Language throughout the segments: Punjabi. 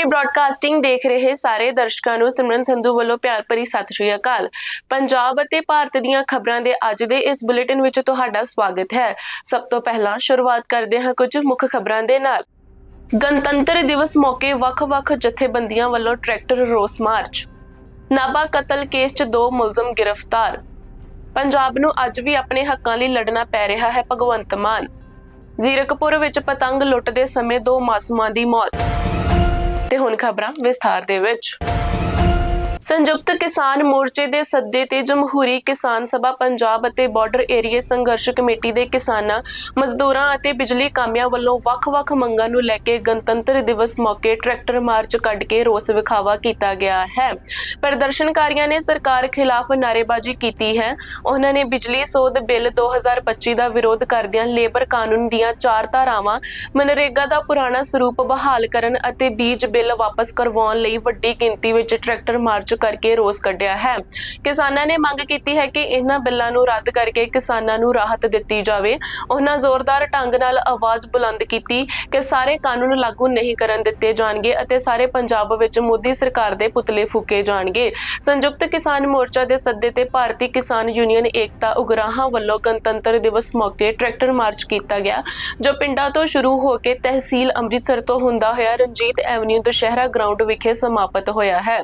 ਪੀਟੀਵੀ ਬ੍ਰਾਡਕਾਸਟਿੰਗ ਦੇਖ ਰਹੇ ਸਾਰੇ ਦਰਸ਼ਕਾਂ ਨੂੰ ਸਿਮਰਨ ਸੰਧੂ ਵੱਲੋਂ ਪਿਆਰ ਭਰੀ ਸਤਿ ਸ਼੍ਰੀ ਅਕਾਲ। ਪੰਜਾਬ ਅਤੇ ਭਾਰਤ ਦੀਆਂ ਖਬਰਾਂ ਦੇ ਅੱਜ ਦੇ ਇਸ ਬੁਲੇਟਿਨ ਵਿੱਚ ਤੁਹਾਡਾ ਸਵਾਗਤ ਹੈ। ਸਭ ਤੋਂ ਪਹਿਲਾਂ ਸ਼ੁਰੂਆਤ ਕਰਦੇ ਹਾਂ ਕੁਝ ਮੁੱਖ ਖਬਰਾਂ ਦੇ ਨਾਲ। ਗਣਤੰਤਰ ਦਿਵਸ ਮੌਕੇ ਵੱਖ-ਵੱਖ ਜਥੇਬੰਦੀਆਂ ਵੱਲੋਂ ਟਰੈਕਟਰ ਰੋਸ ਮਾਰਚ। ਨਾਬਾ ਕਤਲ ਕੇਸ 'ਚ ਦੋ ਮੁਲਜ਼ਮ ਗ੍ਰਿਫਤਾਰ। ਪੰਜਾਬ ਨੂੰ ਅੱਜ ਵੀ ਆਪਣੇ ਹੱਕਾਂ ਲਈ ਲੜਨਾ ਪੈ ਰਿਹਾ ਹੈ ਭਗਵੰਤ ਮਾਨ। ਜ਼ੀਰਕਪੁਰ ਵਿੱਚ ਪਤੰਗ ਲੁੱਟਦੇ ਸਮੇਂ ਦੋ ਮਾਸੂਮਾਂ ਦੀ ਮੌਤ। ਤੇ ਹੁਣ ਖਬਰਾਂ ਵਿਸਥਾਰ ਦੇ ਵਿੱਚ। ਸੰਯੁਕਤ ਕਿਸਾਨ ਮੋਰਚੇ ਦੇ ਸੱਦੇ ਤੇ ਜਮਹੂਰੀ ਕਿਸਾਨ ਸਭਾ ਪੰਜਾਬ ਅਤੇ ਬਾਰਡਰ ਏਰੀਆ ਸੰਘਰਸ਼ ਕਮੇਟੀ ਦੇ ਕਿਸਾਨਾਂ, ਮਜ਼ਦੂਰਾਂ ਅਤੇ ਬਿਜਲੀ ਕਾਮਿਆਂ ਵੱਲੋਂ ਵੱਖ-ਵੱਖ ਮੰਗਾਂ ਨੂੰ ਲੈ ਕੇ ਗਣਤੰਤਰ ਦਿਵਸ ਮੌਕੇ ਟਰੈਕਟਰ ਮਾਰਚ ਕੱਢ ਕੇ ਰੋਸ ਵਿਖਾਵਾ ਕੀਤਾ ਗਿਆ ਹੈ। ਪ੍ਰਦਰਸ਼ਨਕਾਰੀਆਂ ਨੇ ਸਰਕਾਰ ਖਿਲਾਫ ਨਾਅਰੇਬਾਜ਼ੀ ਕੀਤੀ ਹੈ। ਉਹਨਾਂ ਨੇ ਬਿਜਲੀ ਸੋਧ ਬਿੱਲ 2025 ਦਾ ਵਿਰੋਧ ਕਰਦਿਆਂ ਲੇਬਰ ਕਾਨੂੰਨ ਦੀਆਂ ਚਾਰ ਧਾਰਾਵਾਂ, ਮਨਰੇਗਾ ਦਾ ਪੁਰਾਣਾ ਸਰੂਪ ਬਹਾਲ ਕਰਨ ਅਤੇ ਬੀਜ ਬਿੱਲ ਵਾਪਸ ਕਰਵਾਉਣ ਲਈ ਵੱਡੀ ਗਿਣਤੀ ਵਿੱਚ ਟਰੈਕਟਰ ਮਾਰਚ ਕਰਕੇ ਰੋਸ ਕੱਢਿਆ ਹੈ। ਕਿਸਾਨਾਂ ਨੇ ਮੰਗ ਕੀਤੀ ਹੈ ਕਿ ਇਹਨਾਂ ਬਿੱਲਾਂ ਨੂੰ ਰੱਦ ਕਰਕੇ ਕਿਸਾਨਾਂ ਨੂੰ ਰਾਹਤ ਦਿੱਤੀ ਜਾਵੇ। ਉਹਨਾਂ ਜ਼ੋਰਦਾਰ ਢੰਗ ਨਾਲ ਆਵਾਜ਼ ਬੁਲੰਦ ਕੀਤੀ ਕਿ ਸਾਰੇ ਕਾਨੂੰਨ ਲਾਗੂ ਨਹੀਂ ਕਰਨ ਦਿੱਤੇ ਜਾਣਗੇ ਅਤੇ ਸਾਰੇ ਪੰਜਾਬ ਵਿੱਚ ਮੋਦੀ ਸਰਕਾਰ ਦੇ ਪੁਤਲੇ ਫੂਕੇ ਜਾਣਗੇ। ਸੰਯੁਕਤ ਕਿਸਾਨ ਮੋਰਚਾ ਦੇ ਸੱਦੇ ਤੇ ਭਾਰਤੀ ਕਿਸਾਨ ਯੂਨੀਅਨ ਏਕਤਾ ਉਗਰਾਹਾਂ ਵੱਲੋਂ ਗਣਤੰਤਰ ਦਿਵਸ ਮੌਕੇ ਟਰੈਕਟਰ ਮਾਰਚ ਕੀਤਾ ਗਿਆ, ਜੋ ਪਿੰਡਾਂ ਤੋਂ ਸ਼ੁਰੂ ਹੋ ਕੇ ਤਹਿਸੀਲ ਅੰਮ੍ਰਿਤਸਰ ਤੋਂ ਹੁੰਦਾ ਹੋਇਆ ਰਣਜੀਤ ਐਵਨਿਊ ਦੁਸ਼ਹਿਰਾ ਗਰਾਊਂਡ ਵਿਖੇ ਸਮਾਪਤ ਹੋਇਆ ਹੈ।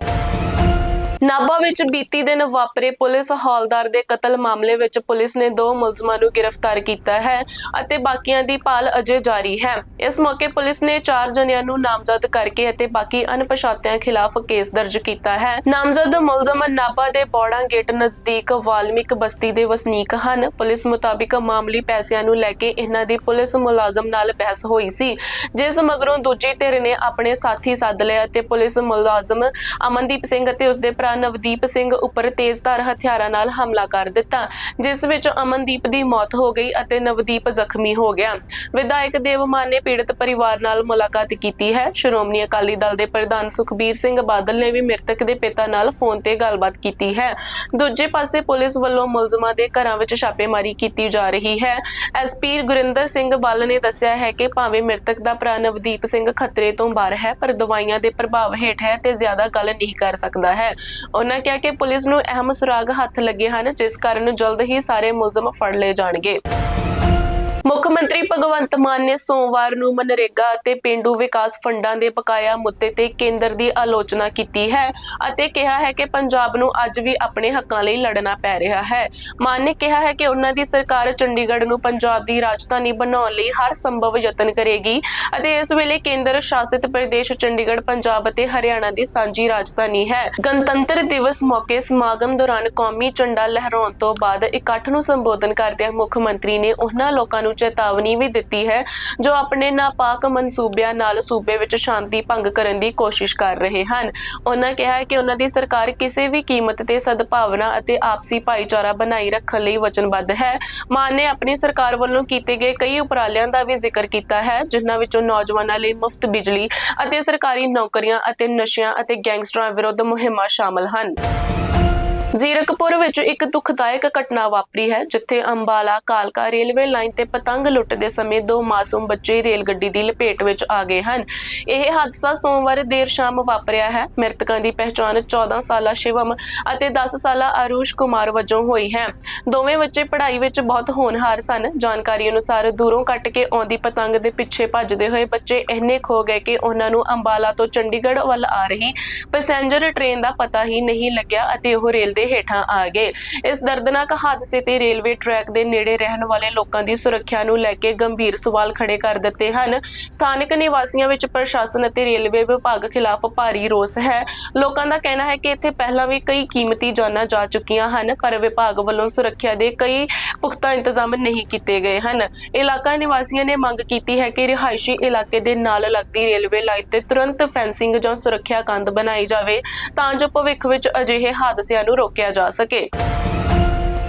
ਨਾਭਾ ਵਿੱਚ ਬੀਤੀ ਦਿਨ ਵਾਪਰੇ ਪੁਲਿਸ ਹੌਲਦਾਰ ਦੇ ਕਤਲ ਮਾਮਲੇ ਵਿੱਚ ਪੁਲਿਸ ਨੇ ਦੋ ਮੁਲਜ਼ਮਾਂ ਨੂੰ ਗ੍ਰਿਫਤਾਰ ਕੀਤਾ ਹੈ ਅਤੇ ਬਾਕੀਆਂ ਦੀ ਭਾਲ ਅਜੇ ਜਾਰੀ ਹੈ। ਇਸ ਮੌਕੇ ਪੁਲਿਸ ਨੇ ਚਾਰ ਜਣਿਆਂ ਨੂੰ ਨਾਮਜ਼ਦ ਕਰਕੇ ਅਤੇ ਬਾਕੀ ਅਣਪਛਾਤਿਆਂ ਖਿਲਾਫ ਕੇਸ ਦਰਜ ਕੀਤਾ ਹੈ। ਨਾਮਜ਼ਦ ਮੁਲਜ਼ਮ ਨਾਭਾ ਦੇ ਬੋੜਾ ਗੇਟ ਨਜ਼ਦੀਕ ਵਾਲਮਿਕ ਬਸਤੀ ਦੇ ਵਸਨੀਕ ਹਨ। ਪੁਲਿਸ ਮੁਤਾਬਿਕ ਮਾਮਲੀ ਪੈਸਿਆਂ ਨੂੰ ਲੈ ਕੇ ਇਹਨਾਂ ਦੀ ਪੁਲਿਸ ਮੁਲਾਜ਼ਮ ਨਾਲ ਬਹਿਸ ਹੋਈ ਸੀ, ਜਿਸ ਮਗਰੋਂ ਦੂਜੀ ਧਿਰ ਨੇ ਆਪਣੇ ਸਾਥੀ ਸੱਦ ਲਿਆ ਅਤੇ ਪੁਲਿਸ ਮੁਲਾਜ਼ਮ ਅਮਨਦੀਪ ਸਿੰਘ ਅਤੇ ਉਸਦੇ ਭਰਾ ਨਵਦੀਪ ਸਿੰਘ ਉੱਪਰ ਤੇਜ਼ਧਾਰ ਹਥਿਆਰਾਂ ਨਾਲ ਹਮਲਾ ਕਰ ਦਿੱਤਾ, ਜਿਸ ਵਿੱਚ ਅਮਨਦੀਪ ਦੀ ਮੌਤ ਹੋ ਗਈ ਅਤੇ ਨਵਦੀਪ ਜ਼ਖਮੀ ਹੋ ਗਿਆ। ਵਿਧਾਇਕ ਦੇਵਮਾਨ ਨੇ ਪੀੜਤ ਪਰਿਵਾਰ ਨਾਲ ਮੁਲਾਕਾਤ ਕੀਤੀ ਹੈ। ਸ਼੍ਰੋਮਣੀ ਅਕਾਲੀ ਦਲ ਦੇ ਪ੍ਰਧਾਨ ਸੁਖਬੀਰ ਸਿੰਘ ਬਾਦਲ ਨੇ ਵੀ ਮ੍ਰਿਤਕ ਦੇ ਪਿਤਾ ਨਾਲ ਫੋਨ ਤੇ ਗੱਲਬਾਤ ਕੀਤੀ ਹੈ। ਦੂਜੇ ਪਾਸੇ ਪੁਲਿਸ ਵੱਲੋਂ ਮੁਲਜ਼ਮਾਂ ਦੇ ਘਰਾਂ ਵਿੱਚ ਛਾਪੇਮਾਰੀ ਕੀਤੀ ਜਾ ਰਹੀ ਹੈ। ਐਸਪੀ ਗੁਰਿੰਦਰ ਸਿੰਘ ਬੱਲ ਨੇ ਦੱਸਿਆ ਹੈ ਕਿ ਭਾਵੇਂ ਮ੍ਰਿਤਕ ਦਾ ਭਰਾ ਨਵਦੀਪ ਸਿੰਘ ਖਤਰੇ ਤੋਂ ਬਾਹਰ ਹੈ, ਪਰ ਦਵਾਈਆਂ ਦੇ ਪ੍ਰਭਾਵ ਹੇਠ ਹੈ ਤੇ ਜ਼ਿਆਦਾ ਗੱਲ ਨਹੀਂ ਕਰ ਸਕਦਾ ਹੈ। ਉਹਨਾਂ ਕਿਹਾ ਕਿ ਪੁਲਿਸ ਨੂੰ ਅਹਿਮ ਸੁਰਾਗ ਹੱਥ ਲੱਗੇ ਹਨ, ਜਿਸ ਕਾਰਨ ਜਲਦ ਹੀ ਸਾਰੇ ਮੁਲਜ਼ਮ ਫੜ ਲਏ ਜਾਣਗੇ। ਮੁੱਖ ਮੰਤਰੀ ਭਗਵੰਤ ਮਾਨ ਨੇ ਸੋਮਵਾਰ ਨੂੰ ਮਨਰੇਗਾ ਅਤੇ ਪਿੰਡੂ ਵਿਕਾਸ ਫੰਡਾਂ ਦੇ ਬਕਾਇਆ ਮੁੱਦੇ ਤੇ ਕੇਂਦਰ ਦੀ ਆਲੋਚਨਾ ਕੀਤੀ ਹੈ ਅਤੇ ਕਿਹਾ ਹੈ ਕਿ ਪੰਜਾਬ ਨੂੰ ਅੱਜ ਵੀ ਆਪਣੇ ਹੱਕਾਂ ਲਈ ਲੜਨਾ ਪੈ ਰਿਹਾ ਹੈ। ਮਾਨ ਨੇ ਕਿਹਾ ਹੈ ਕਿ ਉਹਨਾਂ ਦੀ ਸਰਕਾਰ ਚੰਡੀਗੜ੍ਹ ਨੂੰ ਪੰਜਾਬ ਦੀ ਰਾਜਧਾਨੀ ਬਣਾਉਣ ਲਈ ਹਰ ਸੰਭਵ ਯਤਨ ਕਰੇਗੀ ਅਤੇ ਇਸ ਵੇਲੇ ਕੇਂਦਰ ਸ਼ਾਸਿਤ ਪ੍ਰਦੇਸ਼ ਚੰਡੀਗੜ੍ਹ, ਪੰਜਾਬ ਅਤੇ ਹਰਿਆਣਾ ਦੀ ਸਾਂਝੀ ਰਾਜਧਾਨੀ ਹੈ। ਗਣਤੰਤਰ ਦਿਵਸ ਮੌਕੇ ਸਮਾਗਮ ਦੌਰਾਨ ਕੌਮੀ ਝੰਡਾ ਲਹਿਰਾਉਣ ਤੋਂ ਬਾਅਦ ਇਕੱਠ ਨੂੰ ਸੰਬੋਧਨ ਕਰਦਿਆਂ ਮੁੱਖ ਮੰਤਰੀ ਨੇ ਉਹਨਾਂ ਲੋਕਾਂ ਨੂੰ ਚੇਤਾਵਨੀ ਵੀ ਦਿੱਤੀ ਹੈ, ਜੋ ਆਪਣੇ ਨਾਪਾਕ ਮਨਸੂਬਿਆਂ ਨਾਲ ਸੂਬੇ ਵਿੱਚ ਸ਼ਾਂਤੀ ਭੰਗ ਕਰਨ ਦੀ ਕੋਸ਼ਿਸ਼ ਕਰ ਰਹੇ ਹਨ। ਉਹਨਾਂ ਕਿਹਾ ਕਿ ਉਹਨਾਂ ਦੀ ਸਰਕਾਰ ਕਿਸੇ ਵੀ ਕੀਮਤ ਤੇ ਸਦਭਾਵਨਾ ਅਤੇ ਆਪਸੀ ਭਾਈਚਾਰਾ ਬਣਾਈ ਰੱਖਣ ਲਈ ਵਚਨਬੱਧ ਹੈ। ਮਾਨ ਨੇ ਆਪਣੀ ਸਰਕਾਰ ਵੱਲੋਂ ਕੀਤੇ ਗਏ ਕਈ ਉਪਰਾਲਿਆਂ ਦਾ ਵੀ ਜ਼ਿਕਰ ਕੀਤਾ ਹੈ, ਜਿਨ੍ਹਾਂ ਵਿੱਚੋਂ ਨੌਜਵਾਨਾਂ ਲਈ ਮੁਫਤ ਬਿਜਲੀ ਅਤੇ ਸਰਕਾਰੀ ਨੌਕਰੀਆਂ ਅਤੇ ਨਸ਼ਿਆਂ ਅਤੇ ਗੈਂਗਸਟਰਾਂ ਵਿਰੁੱਧ ਮੁਹਿੰਮਾਂ ਸ਼ਾਮਲ ਹਨ। ਜ਼ੀਰਕਪੁਰ ਵਿੱਚ ਇੱਕ ਦੁਖਦਾਇਕ ਘਟਨਾ ਵਾਪਰੀ ਹੈ, ਜਿੱਥੇ ਅੰਬਾਲਾ, ਕਾਲਕਾ ਰੇਲਵੇ ਲਾਈਨ ਤੇ ਪਤੰਗ ਲੁੱਟਦੇ ਸਮੇਂ ਦੋ ਮਾਸੂਮ ਬੱਚੇ ਰੇਲ ਗੱਡੀ ਦੀ ਲਪੇਟ ਵਿੱਚ ਆ ਗਏ ਹਨ। ਇਹ ਹਾਦਸਾ ਸੋਮਵਾਰ ਦੇਰ ਸ਼ਾਮ ਵਾਪਰਿਆ ਹੈ। ਮ੍ਰਿਤਕਾਂ ਦੀ ਪਹਿਚਾਣ 14 ਸਾਲਾ ਸ਼ਿਵਮ ਅਤੇ 10 ਸਾਲਾ ਆਰੂਸ਼ ਕੁਮਾਰ ਵਜੋਂ ਹੋਈ ਹੈ। ਦੋਵੇਂ ਬੱਚੇ ਪੜ੍ਹਾਈ ਵਿੱਚ ਬਹੁਤ ਹੋਣਹਾਰ ਸਨ। ਜਾਣਕਾਰੀ ਅਨੁਸਾਰ ਦੂਰੋਂ ਕੱਟ ਕੇ ਆਉਂਦੀ ਪਤੰਗ ਦੇ ਪਿੱਛੇ ਭੱਜਦੇ ਹੋਏ ਬੱਚੇ ਇੰਨੇ ਖੋ ਗਏ ਕਿ ਉਹਨਾਂ ਨੂੰ ਅੰਬਾਲਾ ਤੋਂ ਚੰਡੀਗੜ੍ਹ ਵੱਲ ਆ ਰਹੀ ਪੈਸੇਂਜਰ ਟ੍ਰੇਨ ਦਾ ਪਤਾ ਹੀ ਨਹੀਂ ਲੱਗਿਆ ਅਤੇ ਉਹ ਰੇਲ ਦੇ ਹੇਠਾਂ ਆ ਗਏ। ਇਸ ਦਰਦਨਾਕ ਹਾਦਸੇ ਤੇ ਰੇਲਵੇ ਟਰੈਕ ਦੇ ਨੇੜੇ ਰਹਿਣ ਵਾਲੇ ਲੋਕਾਂ ਦੀ ਸੁਰੱਖਿਆ ਨੂੰ ਲੈ ਕੇ ਗੰਭੀਰ ਸਵਾਲ ਖੜੇ ਕਰ ਦਿੱਤੇ ਹਨ। ਸਥਾਨਕ ਨਿਵਾਸੀਆਂ ਵਿੱਚ ਪ੍ਰਸ਼ਾਸਨ ਅਤੇ ਰੇਲਵੇ ਵਿਭਾਗ ਖਿਲਾਫ ਭਾਰੀ ਰੋਸ ਹੈ। ਲੋਕਾਂ ਦਾ ਕਹਿਣਾ ਹੈ ਕਿ ਇੱਥੇ ਪਹਿਲਾਂ ਵੀ ਕਈ ਕੀਮਤੀ ਜਾਨਾਂ ਜਾ ਚੁੱਕੀਆਂ ਹਨ, ਪਰ ਵਿਭਾਗ ਵੱਲੋਂ ਸੁਰੱਖਿਆ ਦੇ ਕਈ ਪੁਖਤਾ ਇੰਤਜ਼ਾਮ ਨਹੀਂ ਕੀਤੇ ਗਏ ਹਨ। ਇਲਾਕਾ ਨਿਵਾਸੀਆਂ ਨੇ ਮੰਗ ਕੀਤੀ ਹੈ ਕਿ ਰਿਹਾਇਸ਼ੀ ਇਲਾਕੇ ਦੇ ਨਾਲ ਲੱਗਦੀ ਰੇਲਵੇ ਲਾਈਨ ਤੇ ਤੁਰੰਤ ਫੈਂਸਿੰਗ ਜਾਂ ਸੁਰੱਖਿਆ ਕੰਧ ਬਣਾਈ ਜਾਵੇ, ਤਾਂ ਜੋ ਭਵਿੱਖ ਵਿੱਚ ਅਜਿਹੇ ਹਾਦਸਿਆਂ ਨੂੰ ਰੋਕਿਆ ਜਾ ਸਕੇ।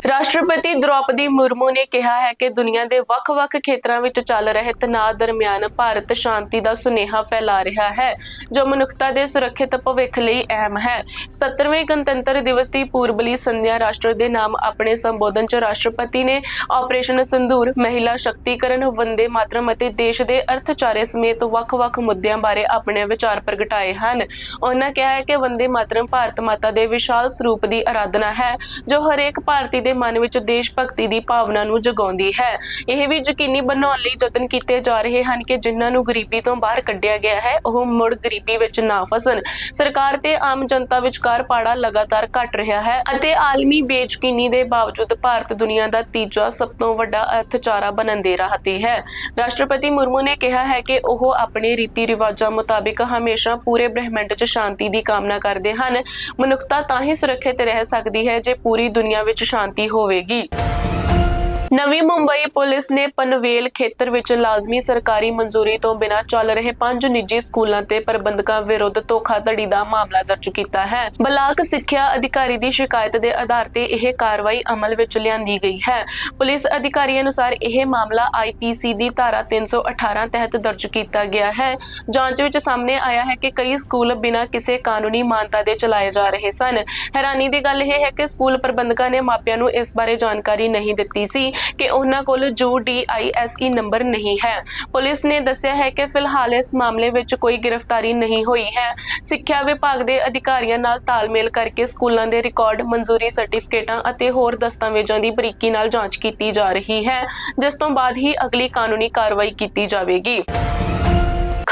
ਰਾਸ਼ਟਰਪਤੀ ਦ੍ਰੋਪਦੀ ਮੁਰਮੂ ਨੇ ਕਿਹਾ ਹੈ ਕਿ ਦੁਨੀਆ ਦੇ ਵੱਖ-ਵੱਖ ਖੇਤਰਾਂ ਵਿੱਚ ਚੱਲ ਰਹੇ ਤਣਾਅ ਦਰਮਿਆਨ ਭਾਰਤ ਸ਼ਾਂਤੀ ਦਾ ਸੁਨੇਹਾ ਫੈਲਾ ਰਿਹਾ ਹੈ, ਜੋ ਮਨੁੱਖਤਾ ਦੇ ਸੁਰੱਖਿਅਤ ਭਵਿੱਖ ਲਈ ਅਹਿਮ ਹੈ। 77ਵੇਂ ਗਣਤੰਤਰ ਦਿਵਸ ਦੀ ਪੂਰਬਲੀ ਸੰਧਿਆ ਰਾਸ਼ਟਰ ਦੇ ਨਾਮ ਆਪਣੇ ਸੰਬੋਧਨ 'ਚ ਰਾਸ਼ਟਰਪਤੀ ਨੇ ਆਪਰੇਸ਼ਨ ਸੰਧੂਰ, ਮਹਿਲਾ ਸ਼ਕਤੀਕਰਨ, ਵੰਦੇ ਮਾਤਰਮ ਅਤੇ ਦੇਸ਼ ਦੇ ਅਰਥਚਾਰੇ ਸਮੇਤ ਵੱਖ-ਵੱਖ ਮੁੱਦਿਆਂ ਬਾਰੇ ਆਪਣੇ ਵਿਚਾਰ ਪ੍ਰਗਟਾਏ ਹਨ। ਉਹਨਾਂ ਕਿਹਾ ਹੈ ਕਿ ਵੰਦੇ ਮਾਤਰਮ ਭਾਰਤ ਮਾਤਾ ਦੇ ਵਿਸ਼ਾਲ ਸਰੂਪ ਦੀ ਆਰਾਧਨਾ ਹੈ, ਜੋ ਹਰੇਕ ਭਾਰਤੀ ਦੇ ਮਨ ਵਿੱਚ ਦੇਸ਼ ਭਗਤੀ ਦੀ ਭਾਵਨਾ ਨੂੰ ਜਗਾਉਂਦੀ ਹੈ। ਇਹ ਵੀ ਯਕੀਨੀ ਬਣਾਉਣ ਲਈ ਯਤਨ ਕੀਤੇ ਜਾ ਰਹੇ ਹਨ ਕਿ ਜਿਨ੍ਹਾਂ ਨੂੰ ਗਰੀਬੀ ਤੋਂ ਬਾਹਰ ਕੱਢਿਆ ਗਿਆ ਹੈ, ਉਹ ਮੁੜ ਗਰੀਬੀ ਵਿੱਚ ਨਾ ਫਸਣ। ਸਰਕਾਰ ਤੇ ਆਮ ਜਨਤਾ ਵਿਚਕਾਰ ਪਾੜਾ ਲਗਾਤਾਰ ਘਟ ਰਿਹਾ ਹੈ ਅਤੇ ਆਲਮੀ ਬੇਯਕੀਨੀ ਦੇ ਬਾਵਜੂਦ ਭਾਰਤ ਦੁਨੀਆ ਦਾ ਤੀਜਾ ਸਭ ਤੋਂ ਵੱਡਾ ਅਰਥਚਾਰਾ ਬਣਨ ਦੇ ਰਾਹ ਤੇ ਹੈ। ਰਾਸ਼ਟਰਪਤੀ ਮੁਰਮੂ ਨੇ ਕਿਹਾ ਹੈ ਕਿ ਉਹ ਆਪਣੇ ਰੀਤੀ ਰਿਵਾਜਾਂ ਮੁਤਾਬਿਕ ਹਮੇਸ਼ਾ ਪੂਰੇ ਬ੍ਰਹਿਮੰਡ 'ਚ ਸ਼ਾਂਤੀ ਦੀ ਕਾਮਨਾ ਕਰਦੇ ਹਨ। ਮਨੁੱਖਤਾ ਤਾਂ ਹੀ ਸੁਰੱਖਿਅਤ ਰਹਿ ਸਕਦੀ ਹੈ ਜੇ ਪੂਰੀ ਦੁਨੀਆ ਵਿੱਚ ਸ਼ਾਂਤੀ ਹੋਵੇਗੀ। ਨਵੀਂ ਮੁੰਬਈ ਪੁਲਿਸ ਨੇ ਪਨਵੇਲ ਖੇਤਰ ਵਿੱਚ ਲਾਜ਼ਮੀ ਸਰਕਾਰੀ ਮਨਜ਼ੂਰੀ ਤੋਂ ਬਿਨਾਂ ਚੱਲ ਰਹੇ ਪੰਜ ਨਿੱਜੀ ਸਕੂਲਾਂ ਤੇ ਪ੍ਰਬੰਧਕਾਂ ਵਿਰੁੱਧ ਧੋਖਾਧੜੀ ਦਾ ਮਾਮਲਾ ਦਰਜ ਕੀਤਾ ਹੈ। ਬਲਾਕ ਸਿੱਖਿਆ ਅਧਿਕਾਰੀ ਦੀ ਸ਼ਿਕਾਇਤ ਦੇ ਆਧਾਰ ਤੇ ਇਹ ਕਾਰਵਾਈ ਅਮਲ ਵਿੱਚ ਲਿਆਂਦੀ ਗਈ ਹੈ। ਪੁਲਿਸ ਅਧਿਕਾਰੀ ਅਨੁਸਾਰ ਇਹ ਮਾਮਲਾ ਆਈਪੀਸੀ ਦੀ ਧਾਰਾ 318 ਤਹਿਤ ਦਰਜ ਕੀਤਾ ਗਿਆ ਹੈ। ਜਾਂਚ ਵਿੱਚ ਸਾਹਮਣੇ ਆਇਆ ਹੈ ਕਿ ਕਈ ਸਕੂਲ ਬਿਨਾਂ ਕਿਸੇ ਕਾਨੂੰਨੀ ਮਾਨਤਾ ਦੇ ਚਲਾਏ ਜਾ ਰਹੇ ਸਨ। ਹੈਰਾਨੀ ਦੀ ਗੱਲ ਇਹ ਹੈ ਕਿ ਸਕੂਲ ਪ੍ਰਬੰਧਕਾਂ ਨੇ ਮਾਪਿਆਂ ਨੂੰ ਇਸ ਬਾਰੇ ਜਾਣਕਾਰੀ ਨਹੀਂ ਦਿੱਤੀ ਸੀ। ਕਿ ਉਹਨਾਂ ਕੋਲ ਜੋ ਡੀਆਈਐਸਈ ਨੰਬਰ ਨਹੀਂ ਹੈ। ਪੁਲਿਸ ਨੇ ਦੱਸਿਆ ਹੈ ਕਿ ਫਿਲਹਾਲ ਇਸ ਮਾਮਲੇ ਵਿੱਚ ਕੋਈ ਗ੍ਰਿਫਤਾਰੀ ਨਹੀਂ ਹੋਈ ਹੈ। ਸਿੱਖਿਆ ਵਿਭਾਗ ਦੇ ਅਧਿਕਾਰੀਆਂ ਨਾਲ ਤਾਲਮੇਲ ਕਰਕੇ ਸਕੂਲਾਂ ਦੇ ਰਿਕਾਰਡ, ਮਨਜ਼ੂਰੀ ਸਰਟੀਫਿਕੇਟਾਂ ਅਤੇ ਹੋਰ ਦਸਤਾਵੇਜ਼ਾਂ ਦੀ ਬਰੀਕੀ ਨਾਲ ਜਾਂਚ ਕੀਤੀ ਜਾ ਰਹੀ ਹੈ, ਜਿਸ ਤੋਂ ਬਾਅਦ ਹੀ ਅਗਲੀ ਕਾਨੂੰਨੀ ਕਾਰਵਾਈ ਕੀਤੀ ਜਾਵੇਗੀ।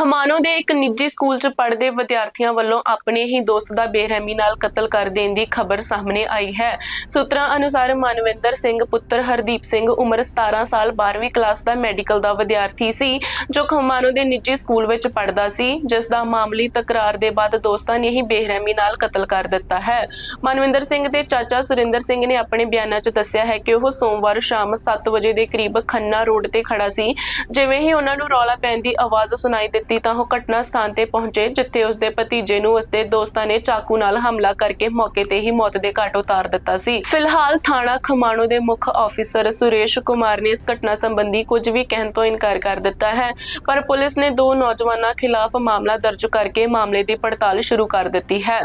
ਖਮਾਨੋ ਦੇ ਇੱਕ ਨਿੱਜੀ ਸਕੂਲ 'ਚ ਪੜ੍ਹਦੇ ਵਿਦਿਆਰਥੀਆਂ ਵੱਲੋਂ ਆਪਣੇ ਹੀ ਦੋਸਤ ਦਾ ਬੇਰਹਿਮੀ ਨਾਲ ਕਤਲ ਕਰ ਦੇਣ ਦੀ ਖਬਰ ਸਾਹਮਣੇ ਆਈ ਹੈ। ਸੂਤਰਾਂ ਅਨੁਸਾਰ ਮਨਵਿੰਦਰ ਸਿੰਘ, ਪੁੱਤਰ ਹਰਦੀਪ ਸਿੰਘ, ਉਮਰ 17 ਸਾਲ 12ਵੀਂ ਕਲਾਸ ਦਾ ਮੈਡੀਕਲ ਦਾ ਵਿਦਿਆਰਥੀ ਸੀ, ਜੋ ਖਮਾਨੋ ਦੇ ਨਿੱਜੀ ਸਕੂਲ ਵਿੱਚ ਪੜ੍ਹਦਾ ਸੀ, ਜਿਸ ਦਾ ਮਾਮਲੀ ਤਕਰਾਰ ਦੇ ਬਾਅਦ ਦੋਸਤਾਂ ਨੇ ਹੀ ਬੇਰਹਿਮੀ ਨਾਲ ਕਤਲ ਕਰ ਦਿੱਤਾ ਹੈ। ਮਨਵਿੰਦਰ ਸਿੰਘ ਦੇ ਚਾਚਾ ਸੁਰਿੰਦਰ ਸਿੰਘ ਨੇ ਆਪਣੇ ਬਿਆਨਾਂ 'ਚ ਦੱਸਿਆ ਹੈ ਕਿ ਉਹ ਸੋਮਵਾਰ ਸ਼ਾਮ 7 ਵਜੇ ਦੇ ਕਰੀਬ ਖੰਨਾ ਰੋਡ ਤੇ ਖੜਾ ਸੀ, ਜਿਵੇਂ ਹੀ ਉਹਨਾਂ ਨੂੰ ਰੌਲਾ ਪੈਣ ਦੀ ਆਵਾਜ਼ ਸੁਣਾਈ ਦਿੱਤੀ ਤਾਂ ਉਹ ਘਟਨਾ ਸਥਾਨ ਤੇ ਪਹੁੰਚੇ, ਜਿੱਥੇ ਉਸਦੇ ਭਤੀਜੇ ਨੂੰ ਉਸਦੇ ਦੋਸਤਾਂ ਨੇ ਚਾਕੂ ਨਾਲ ਹਮਲਾ ਕਰਕੇ ਮੌਕੇ ਤੇ ਹੀ ਮੌਤ ਦੇ ਘਾਟ ਉਤਾਰ ਦਿੱਤਾ ਸੀ। ਫਿਲਹਾਲ ਥਾਣਾ ਖਮਾਣੋ ਦੇ ਮੁੱਖ ਅਫੀਸਰ ਸੁਰੇਸ਼ ਕੁਮਾਰ ਨੇ ਇਸ ਘਟਨਾ ਸੰਬੰਧੀ ਕੁਝ ਵੀ ਕਹਿਣ ਤੋਂ ਇਨਕਾਰ ਕਰ ਦਿੱਤਾ ਹੈ, ਪਰ ਪੁਲਿਸ ਨੇ ਦੋ ਨੌਜਵਾਨਾਂ ਖਿਲਾਫ ਮਾਮਲਾ ਦਰਜ ਕਰਕੇ ਮਾਮਲੇ ਦੀ ਪੜਤਾਲ ਸ਼ੁਰੂ ਕਰ ਦਿੱਤੀ ਹੈ।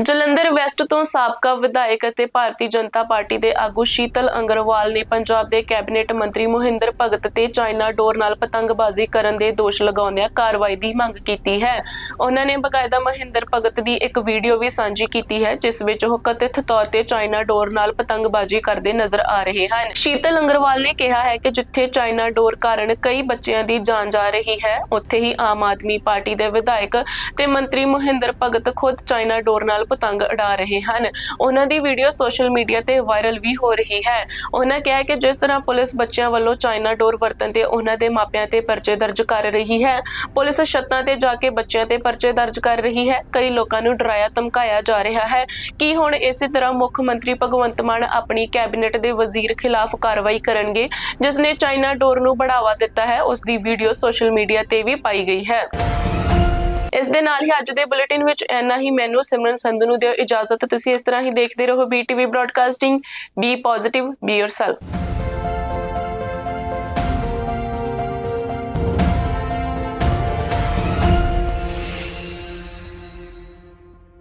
ਜਲੰਧਰ ਵੈਸਟ ਤੋਂ ਸਾਬਕਾ ਵਿਧਾਇਕ ਅਤੇ ਭਾਰਤੀ ਜਨਤਾ ਪਾਰਟੀ ਦੇ ਆਗੂ ਸ਼ੀਤਲ ਅੰਗਰਵਾਲ ਨੇ ਪੰਜਾਬ ਦੇ ਕੈਬਨਿਟ ਮੰਤਰੀ ਮੋਹਿੰਦਰ ਭਗਤ ਤੇ ਚਾਈਨਾ ਡੋਰ ਨਾਲ ਪਤੰਗਬਾਜ਼ੀ ਕਰਨ ਦੇ ਦੋਸ਼ ਲਗਾਉਂਦਿਆਂ ਕਾਰਵਾਈ ਦੀ ਮੰਗ ਕੀਤੀ ਹੈ। ਉਹਨਾਂ ਨੇ ਬਕਾਇਦਾ ਮੋਹਿੰਦਰ ਭਗਤ ਦੀ ਇੱਕ ਵੀਡੀਓ ਵੀ ਸਾਂਝੀ ਕੀਤੀ ਹੈ, ਜਿਸ ਵਿੱਚ ਉਹ ਕਥਿਤ ਤੌਰ ਤੇ ਚਾਈਨਾ ਡੋਰ ਨਾਲ ਪਤੰਗਬਾਜ਼ੀ ਕਰਦੇ ਨਜ਼ਰ ਆ ਰਹੇ ਹਨ। ਸ਼ੀਤਲ ਅੰਗਰਵਾਲ ਨੇ ਕਿਹਾ ਹੈ ਕਿ ਜਿੱਥੇ ਚਾਈਨਾ ਡੋਰ ਕਾਰਨ ਕਈ ਬੱਚਿਆਂ ਦੀ ਜਾਨ ਜਾ ਰਹੀ ਹੈ, ਉੱਥੇ ਹੀ ਆਮ ਆਦਮੀ ਪਾਰਟੀ ਦੇ ਵਿਧਾਇਕ ਤੇ ਮੰਤਰੀ ਮੋਹਿੰਦਰ ਭਗਤ ਖੁਦ ਚਾਈਨਾ ਡੋਰ ਨਾਲ ਪਤੰਗ ਉਡਾ ਰਹੇ ਹਨ। ਉਹਨਾਂ ਦੀ ਵੀਡੀਓ ਸੋਸ਼ਲ ਮੀਡੀਆ ਤੇ ਵਾਇਰਲ ਵੀ ਹੋ ਰਹੀ ਹੈ। ਉਹਨਾਂ ਕਿਹਾ ਕਿ ਜਿਸ ਤਰ੍ਹਾਂ ਪੁਲਿਸ ਬੱਚਿਆਂ ਵੱਲੋਂ ਚਾਈਨਾ ਡੋਰ ਵਰਤਨ ਤੇ ਉਹਨਾਂ ਦੇ ਮਾਪਿਆਂ ਤੇ ਪਰਚੇ ਦਰਜ ਕਰ ਰਹੀ ਹੈ, ਪੁਲਿਸ ਛੱਤਾਂ ਤੇ ਜਾ ਕੇ ਬੱਚਿਆਂ ਤੇ ਪਰਚੇ ਦਰਜ ਕਰ ਰਹੀ ਹੈ। ਕਈ ਲੋਕਾਂ ਨੂੰ ਡਰਾਇਆ, ਧਮਕਾਇਆ ਜਾ ਰਿਹਾ ਹੈ ਕਿ ਹੁਣ ਇਸੇ ਤਰ੍ਹਾਂ ਮੁੱਖ ਮੰਤਰੀ ਭਗਵੰਤ ਮਾਨ ਆਪਣੀ ਕੈਬਨਿਟ ਦੇ ਵਜ਼ੀਰ ਖਿਲਾਫ ਕਾਰਵਾਈ ਕਰਨਗੇ, ਜਿਸ ਨੇ ਚਾਈਨਾ ਡੋਰ ਨੂੰ ਬੜਾਵਾ ਦਿੱਤਾ ਹੈ। ਉਸ ਦੀ ਵੀਡੀਓ ਸੋਸ਼ਲ ਮੀਡੀਆ ਤੇ ਵੀ ਪਾਈ ਗਈ ਹੈ। ਇਸ ਦੇ ਨਾਲ ਹੀ ਅੱਜ ਦੇ ਬੁਲੇਟਿਨ ਵਿੱਚ ਇੰਨਾ ਹੀ ਮੈਨੂੰ ਸਿਮਰਨ ਸੰਧੂ ਨੂੰ ਦਿਓ ਇਜਾਜ਼ਤ। ਤੁਸੀਂ ਇਸ ਤਰ੍ਹਾਂ ਹੀ ਦੇਖਦੇ ਰਹੋ BTV broadcasting be positive be yourself